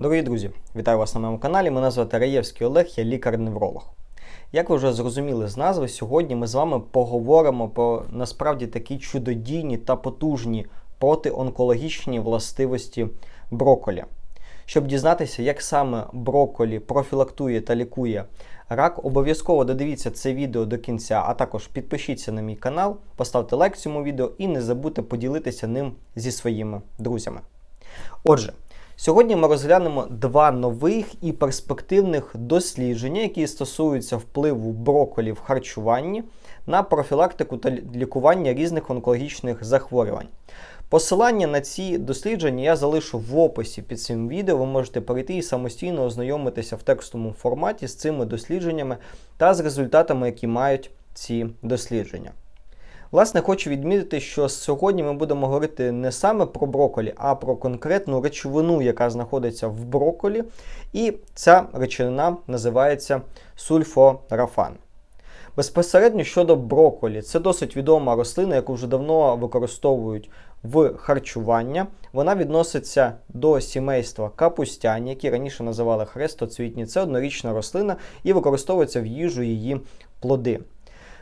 Дорогі друзі, вітаю вас на моєму каналі. Мене звати Раєвський Олег, я лікар-невролог. Як ви вже зрозуміли з назви, сьогодні ми з вами поговоримо про насправді такі чудодійні та потужні протионкологічні властивості брокколі. Щоб дізнатися, як саме брокколі профілактує та лікує рак, обов'язково додивіться це відео до кінця, а також підпишіться на мій канал, поставте лайк цьому відео і не забудьте поділитися ним зі своїми друзями. Отже, Сьогодні ми розглянемо два нових і перспективних дослідження, які стосуються впливу брокколі в харчуванні на профілактику та лікування різних онкологічних захворювань. Посилання на ці дослідження я залишу в описі під цим відео. Ви можете перейти і самостійно ознайомитися в текстовому форматі з цими дослідженнями та з результатами, які мають ці дослідження. Власне, хочу відмітити, що сьогодні ми будемо говорити не саме про брокколі, а про конкретну речовину, яка знаходиться в брокколі. І ця речовина називається сульфорафан. Безпосередньо щодо брокколі, це досить відома рослина, яку вже давно використовують в харчування. Вона відноситься до сімейства капустяні, які раніше називали хрестоцвітні. Це однорічна рослина і використовується в їжу її плоди.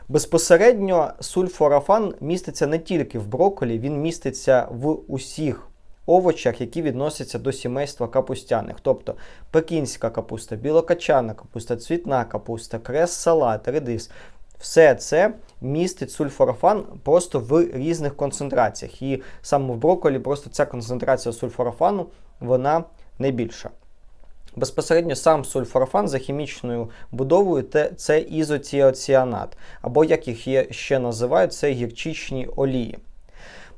Безпосередньо сульфорафан міститься не тільки в брокколі, він міститься в усіх овочах, які відносяться до сімейства капустяних, тобто пекінська капуста, білокачана капуста, цвітна капуста, крес салат, редис. Все це містить сульфорафан просто в різних концентраціях. І саме в брокколі просто ця концентрація сульфорафану вона найбільша. Безпосередньо сам сульфорафан за хімічною будовою це ізоціоціанат, або, як їх ще називають, це гірчичні олії.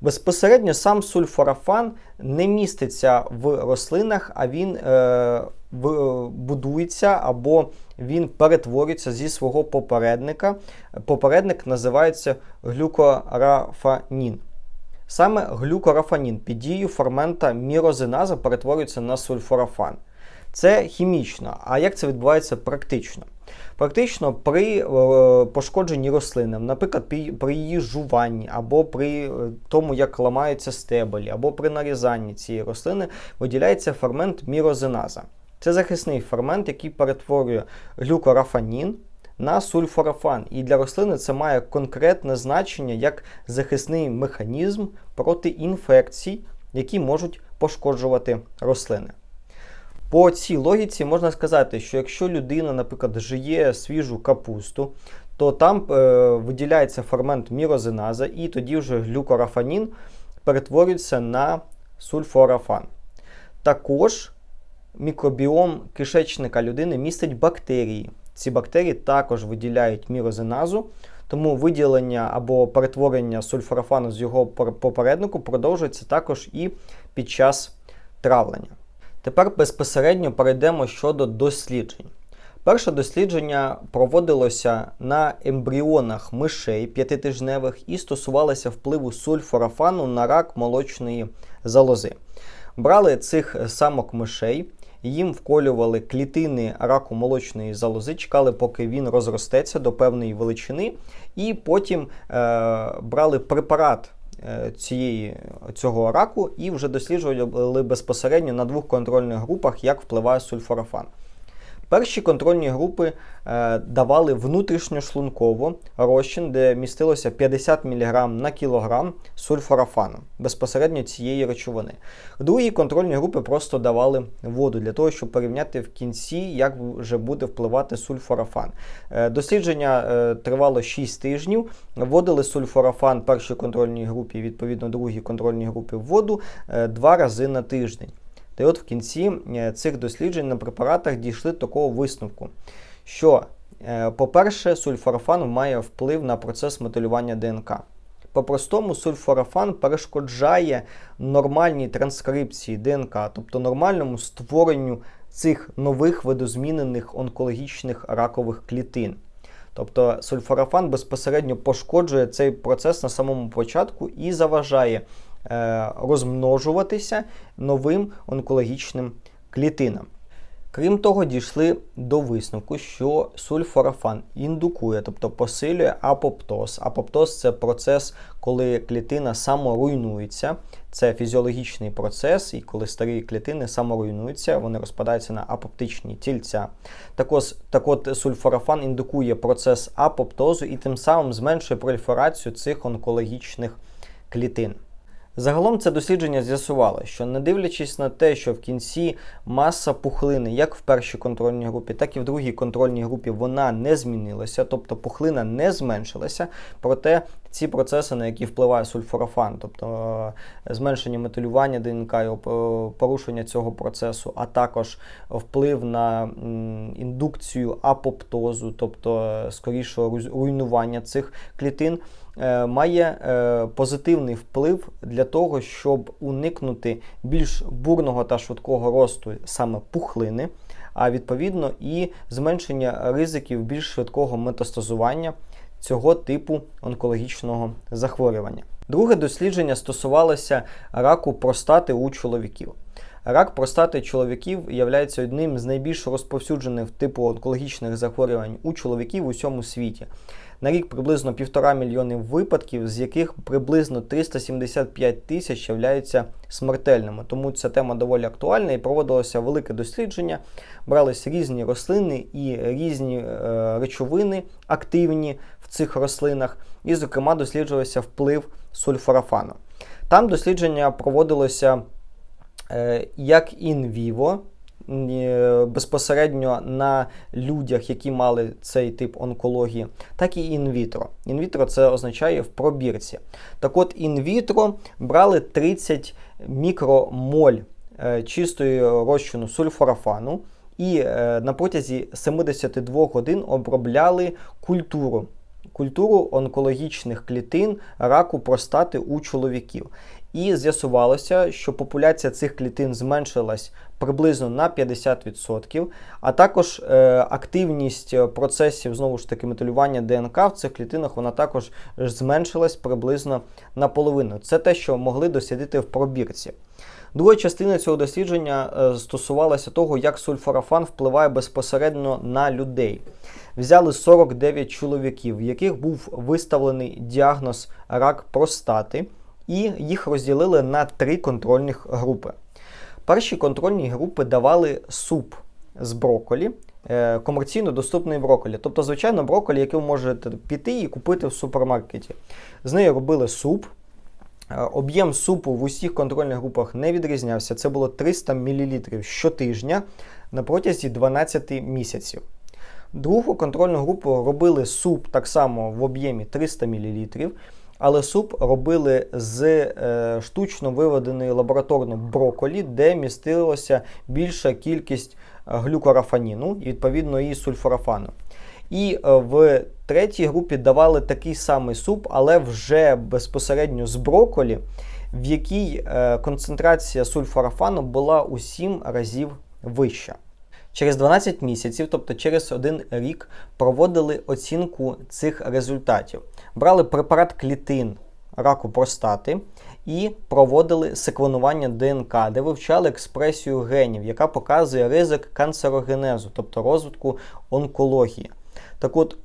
Безпосередньо сам сульфорафан не міститься в рослинах, а він е, в, будується або він перетворюється зі свого попередника. Попередник називається глюкорафанін. Саме глюкорафанін під дією фермента мірозиназа перетворюється на сульфорафан. Це хімічно. А як це відбувається практично? Практично при е, пошкодженні рослини, наприклад, при, при її жуванні, або при е, тому, як ламаються стебелі, або при нарізанні цієї рослини, виділяється фермент мірозиназа. Це захисний фермент, який перетворює глюкорафанін на сульфорафан. І для рослини це має конкретне значення як захисний механізм проти інфекцій, які можуть пошкоджувати рослини. По цій логіці можна сказати, що якщо людина, наприклад, жиє свіжу капусту, то там е, виділяється фермент мірозиназа, і тоді вже глюкорафанін перетворюється на сульфорафан. Також мікробіом кишечника людини містить бактерії. Ці бактерії також виділяють мірозиназу, тому виділення або перетворення сульфорафану з його попереднику продовжується також і під час травлення. Тепер безпосередньо перейдемо щодо досліджень. Перше дослідження проводилося на ембріонах мишей п'ятитижневих і стосувалося впливу сульфорафану на рак молочної залози. Брали цих самок мишей, їм вколювали клітини раку молочної залози, чекали, поки він розростеться до певної величини, і потім е, брали препарат цієї, цього раку і вже досліджували безпосередньо на двох контрольних групах, як впливає сульфорафан. Перші контрольні групи е, давали внутрішньошлунково розчин, де містилося 50 мг на кілограм сульфорафану безпосередньо цієї речовини. Другі контрольні групи просто давали воду для того, щоб порівняти в кінці, як вже буде впливати сульфорафан. Е, дослідження е, тривало 6 тижнів. Вводили сульфорафан першій контрольній групі, відповідно, другій контрольній групі в воду два рази на тиждень. Та й от в кінці е, цих досліджень на препаратах дійшли такого висновку, що, е, по-перше, сульфорафан має вплив на процес металювання ДНК. По-простому, сульфорафан перешкоджає нормальній транскрипції ДНК, тобто нормальному створенню цих нових видозмінених онкологічних ракових клітин. Тобто сульфорафан безпосередньо пошкоджує цей процес на самому початку і заважає розмножуватися новим онкологічним клітинам. Крім того, дійшли до висновку, що сульфорафан індукує, тобто посилює апоптоз. Апоптоз це процес, коли клітина саморуйнується. Це фізіологічний процес, і коли старі клітини саморуйнуються, вони розпадаються на апоптичні тільця. Так, ось, так от сульфорафан індукує процес апоптозу і тим самим зменшує проліферацію цих онкологічних клітин. Загалом це дослідження з'ясувало, що не дивлячись на те, що в кінці маса пухлини, як в першій контрольній групі, так і в другій контрольній групі, вона не змінилася, тобто пухлина не зменшилася. Проте ці процеси, на які впливає сульфорафан, тобто е, зменшення металювання ДНК, і порушення цього процесу, а також вплив на індукцію апоптозу, тобто е, скорішого руйнування цих клітин. Е, має е, позитивний вплив для того, щоб уникнути більш бурного та швидкого росту саме пухлини, а відповідно і зменшення ризиків більш швидкого метастазування цього типу онкологічного захворювання. Друге дослідження стосувалося раку простати у чоловіків. Рак простати чоловіків є одним з найбільш розповсюджених типу онкологічних захворювань у чоловіків у всьому світі. На рік приблизно півтора мільйони випадків, з яких приблизно 375 тисяч являються смертельними. Тому ця тема доволі актуальна і проводилося велике дослідження. Бралися різні рослини і різні е, речовини активні в цих рослинах, і, зокрема, досліджувався вплив сульфорафану. Там дослідження проводилося е, як інвіво, Е, безпосередньо на людях, які мали цей тип онкології, так і інвітро. Інвітро це означає в пробірці. Так от інвітро брали 30 мікромоль е, чистої розчину сульфорафану і на протязі 72 годин обробляли культуру. Культуру онкологічних клітин раку простати у чоловіків. І з'ясувалося, що популяція цих клітин зменшилась приблизно на 50%, а також е, активність процесів знову ж таки металювання ДНК в цих клітинах вона також зменшилась приблизно наполовину. Це те, що могли дослідити в пробірці. Друга частина цього дослідження е, стосувалася того, як сульфорафан впливає безпосередньо на людей. Взяли 49 чоловіків, в яких був виставлений діагноз рак простати і їх розділили на три контрольних групи. Перші контрольні групи давали суп з броколі, е, комерційно доступний броколі. Тобто, звичайно, броколі, який ви можете піти і купити в супермаркеті. З нею робили суп. Е, об'єм супу в усіх контрольних групах не відрізнявся. Це було 300 мл щотижня на протязі 12 місяців. Другу контрольну групу робили суп так само в об'ємі 300 мл але суп робили з е, штучно виведеної лабораторно броколі, де містилася більша кількість е, глюкорафаніну і відповідно і сульфорафану. І е, в третій групі давали такий самий суп, але вже безпосередньо з броколі, в якій е, концентрація сульфорафану була у 7 разів вища. Через 12 місяців, тобто через один рік, проводили оцінку цих результатів. Брали препарат клітин раку простати і проводили секвенування ДНК, де вивчали експресію генів, яка показує ризик канцерогенезу, тобто розвитку онкології. Так от,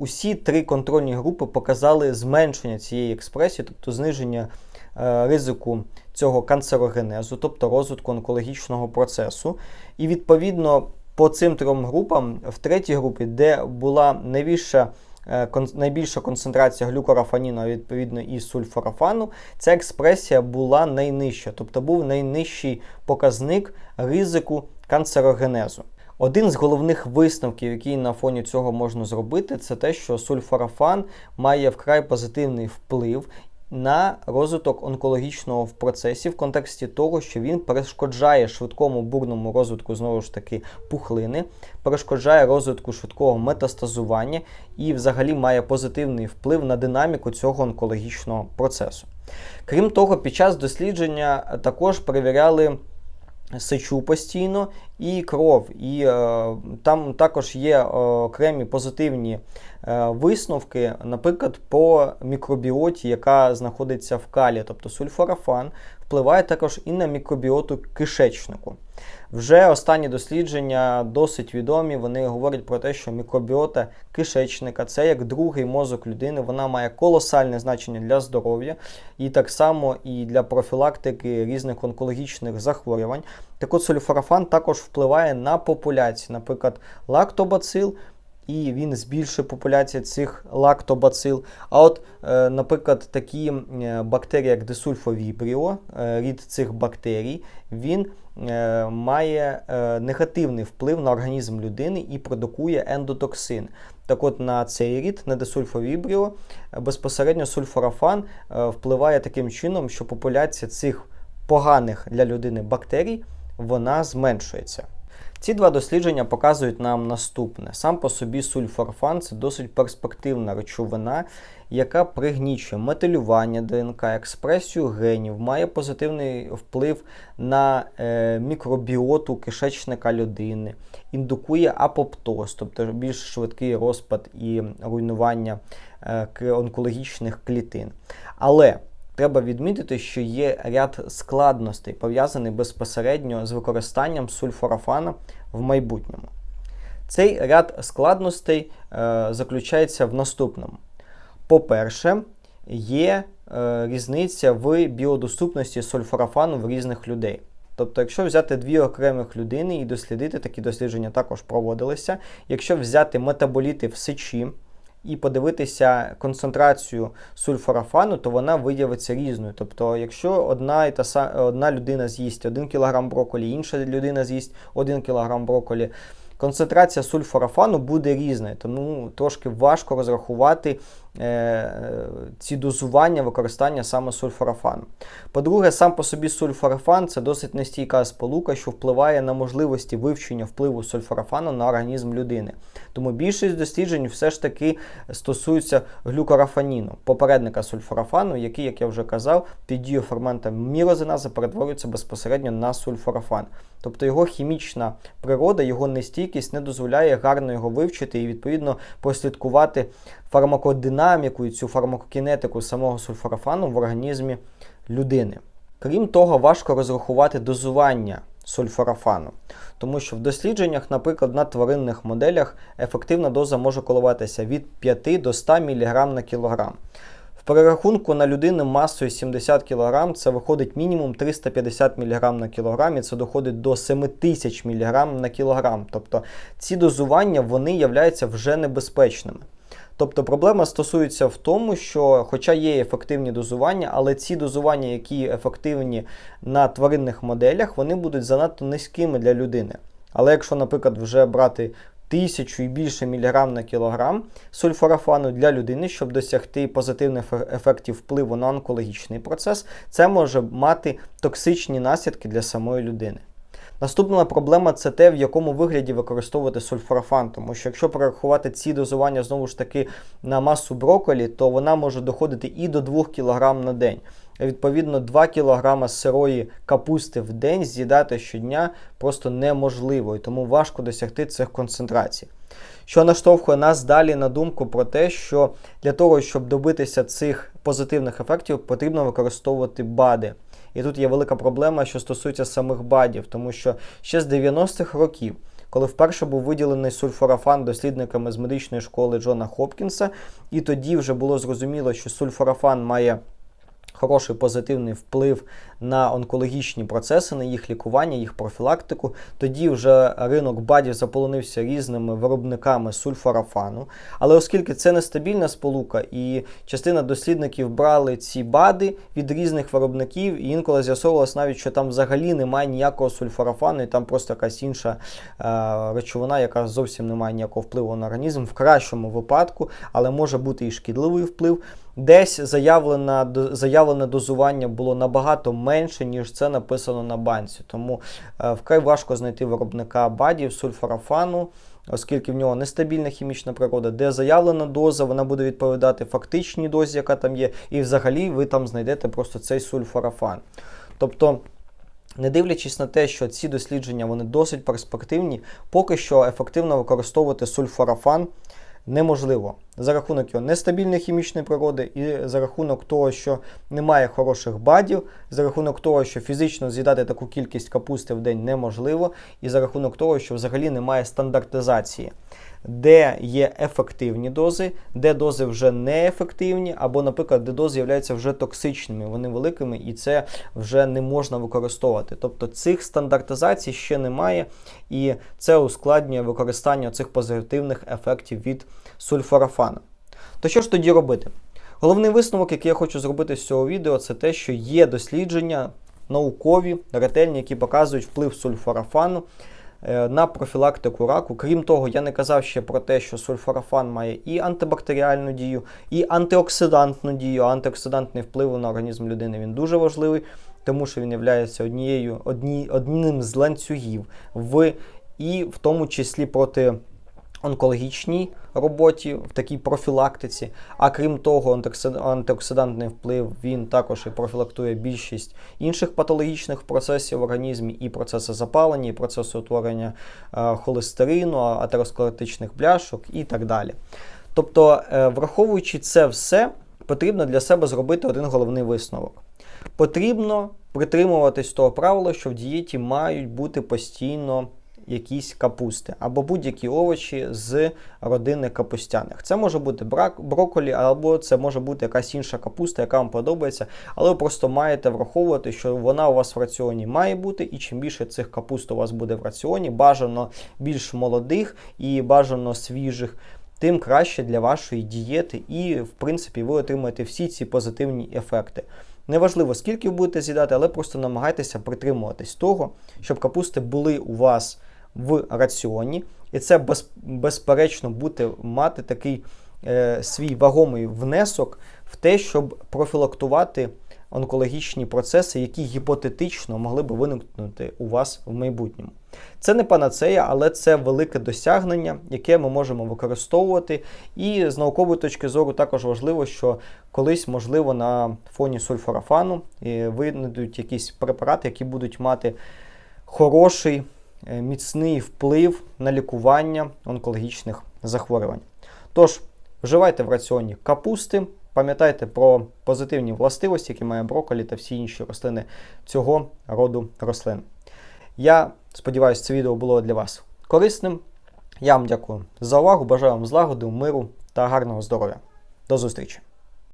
усі три контрольні групи показали зменшення цієї експресії, тобто зниження е, ризику цього канцерогенезу, тобто розвитку онкологічного процесу. І відповідно по цим трьом групам, в третій групі, де була найбільша е, найбільша концентрація глюкорафаніну, а відповідно і сульфорафану, ця експресія була найнижча, тобто був найнижчий показник ризику канцерогенезу. Один з головних висновків, який на фоні цього можна зробити, це те, що сульфорафан має вкрай позитивний вплив на розвиток онкологічного в процесі в контексті того, що він перешкоджає швидкому бурному розвитку знову ж таки пухлини, перешкоджає розвитку швидкого метастазування і взагалі має позитивний вплив на динаміку цього онкологічного процесу. Крім того, під час дослідження також перевіряли сечу постійно і кров. І е, там також є е, окремі позитивні е, висновки, наприклад, по мікробіоті, яка знаходиться в калі, тобто сульфорафан впливає також і на мікробіоту кишечнику. Вже останні дослідження досить відомі. Вони говорять про те, що мікробіота кишечника це як другий мозок людини. Вона має колосальне значення для здоров'я і так само і для профілактики різних онкологічних захворювань. Так от сульфорафан також впливає на популяції, наприклад, лактобацил і він збільшує популяцію цих лактобацил. А от, е, наприклад, такі е, бактерії, як десульфовібріо, е, рід цих бактерій, він має негативний вплив на організм людини і продукує ендотоксин. Так от на цей рід, на десульфовібріо, безпосередньо сульфорафан впливає таким чином, що популяція цих поганих для людини бактерій вона зменшується. Ці два дослідження показують нам наступне: сам по собі сульфорфан це досить перспективна речовина, яка пригнічує метилювання ДНК, експресію генів, має позитивний вплив на е, мікробіоту кишечника людини, індукує апоптоз, тобто більш швидкий розпад і руйнування е, онкологічних клітин. Але Треба відмітити, що є ряд складностей, пов'язаний безпосередньо з використанням сульфорафана в майбутньому. Цей ряд складностей е, заключається в наступному. По-перше, є е, різниця в біодоступності сульфорафану в різних людей. Тобто, якщо взяти дві окремих людини і дослідити, такі дослідження також проводилися, якщо взяти метаболіти в сечі, і подивитися концентрацію сульфорафану, то вона виявиться різною. Тобто, якщо одна і та одна людина з'їсть 1 кг брокколі, інша людина з'їсть 1 кг брокколі, концентрація сульфорафану буде різною, тому трошки важко розрахувати ці дозування використання саме сульфорафану. По-друге, сам по собі сульфорафан це досить нестійка сполука, що впливає на можливості вивчення впливу сульфорафану на організм людини. Тому більшість досліджень все ж таки стосуються глюкорафаніну, попередника сульфорафану, який, як я вже казав, під дією фермента мірозиназа перетворюється безпосередньо на сульфорафан. Тобто його хімічна природа, його нестійкість не дозволяє гарно його вивчити і, відповідно, прослідкувати фармакодинаміку і цю фармакокінетику самого сульфорафану в організмі людини. Крім того, важко розрахувати дозування сульфорафану, тому що в дослідженнях, наприклад, на тваринних моделях ефективна доза може коливатися від 5 до 100 мг на кілограм. В перерахунку на людину масою 70 кг це виходить мінімум 350 мг на кілограм, і це доходить до 7000 мг на кілограм. Тобто ці дозування вони являються вже небезпечними. Тобто проблема стосується в тому, що, хоча є ефективні дозування, але ці дозування, які ефективні на тваринних моделях, вони будуть занадто низькими для людини. Але якщо, наприклад, вже брати тисячу і більше міліграм на кілограм сульфорафану для людини, щоб досягти позитивних ефектів впливу на онкологічний процес, це може мати токсичні наслідки для самої людини. Наступна проблема це те, в якому вигляді використовувати сульфорафан, тому що якщо порахувати ці дозування знову ж таки на масу брокколі, то вона може доходити і до 2 кг на день. Відповідно, 2 кг сирої капусти в день з'їдати щодня просто неможливо, і тому важко досягти цих концентрацій. Що наштовхує нас далі на думку про те, що для того, щоб добитися цих позитивних ефектів, потрібно використовувати БАДи. І тут є велика проблема, що стосується самих БАДів, тому що ще з 90-х років. Коли вперше був виділений сульфорафан дослідниками з медичної школи Джона Хопкінса, і тоді вже було зрозуміло, що сульфорафан має хороший позитивний вплив на онкологічні процеси, на їх лікування, їх профілактику. Тоді вже ринок бадів заполонився різними виробниками сульфорафану. Але оскільки це нестабільна сполука, і частина дослідників брали ці бади від різних виробників, і інколи з'ясовувалось навіть, що там взагалі немає ніякого сульфорафану, і там просто якась інша е речовина, яка зовсім не має ніякого впливу на організм, в кращому випадку, але може бути і шкідливий вплив. Десь заявлене, заявлене дозування було набагато менше, ніж це написано на банці. Тому е, вкрай важко знайти виробника бадів, сульфорафану, оскільки в нього нестабільна хімічна природа, де заявлена доза, вона буде відповідати фактичній дозі, яка там є, і взагалі ви там знайдете просто цей сульфорафан. Тобто. Не дивлячись на те, що ці дослідження вони досить перспективні, поки що ефективно використовувати сульфорафан неможливо за рахунок його нестабільної хімічної природи і за рахунок того, що немає хороших бадів, за рахунок того, що фізично з'їдати таку кількість капусти в день неможливо, і за рахунок того, що взагалі немає стандартизації. Де є ефективні дози, де дози вже неефективні, або, наприклад, де дози являються вже токсичними, вони великими, і це вже не можна використовувати. Тобто цих стандартизацій ще немає, і це ускладнює використання цих позитивних ефектів від сульфорафану. То що ж тоді робити? Головний висновок, який я хочу зробити з цього відео, це те, що є дослідження наукові, ретельні, які показують вплив сульфорафану на профілактику раку. Крім того, я не казав ще про те, що сульфорафан має і антибактеріальну дію, і антиоксидантну дію. Антиоксидантний вплив на організм людини він дуже важливий, тому що він є однією, одні, одним з ланцюгів в і в тому числі проти онкологічній роботі, в такій профілактиці. А крім того, антиоксидантний вплив він також і профілактує більшість інших патологічних процесів в організмі, і процеси запалення, і процеси утворення е, холестерину, атеросклеротичних бляшок і так далі. Тобто, е, враховуючи це все, потрібно для себе зробити один головний висновок. Потрібно притримуватись того правила, що в дієті мають бути постійно якісь капусти або будь-які овочі з родини капустяних. Це може бути брак, брокколі, або це може бути якась інша капуста, яка вам подобається, але ви просто маєте враховувати, що вона у вас в раціоні має бути, і чим більше цих капуст у вас буде в раціоні, бажано більш молодих і бажано свіжих. Тим краще для вашої дієти, і, в принципі, ви отримаєте всі ці позитивні ефекти. Неважливо, скільки ви будете з'їдати, але просто намагайтеся притримуватись того, щоб капусти були у вас в раціоні, і це без, безперечно буде мати такий е, свій вагомий внесок в те, щоб профілактувати онкологічні процеси, які гіпотетично могли би виникнути у вас в майбутньому. Це не панацея, але це велике досягнення, яке ми можемо використовувати. І з наукової точки зору також важливо, що колись, можливо, на фоні сульфорафану е, винайдуть якісь препарати, які будуть мати хороший. Е, міцний вплив на лікування онкологічних захворювань. Тож, вживайте в раціоні капусти, пам'ятайте про позитивні властивості, які має брокколі та всі інші рослини цього роду рослин. Я сподіваюся, це відео було для вас корисним. Я вам дякую за увагу, бажаю вам злагоди, миру та гарного здоров'я. До зустрічі!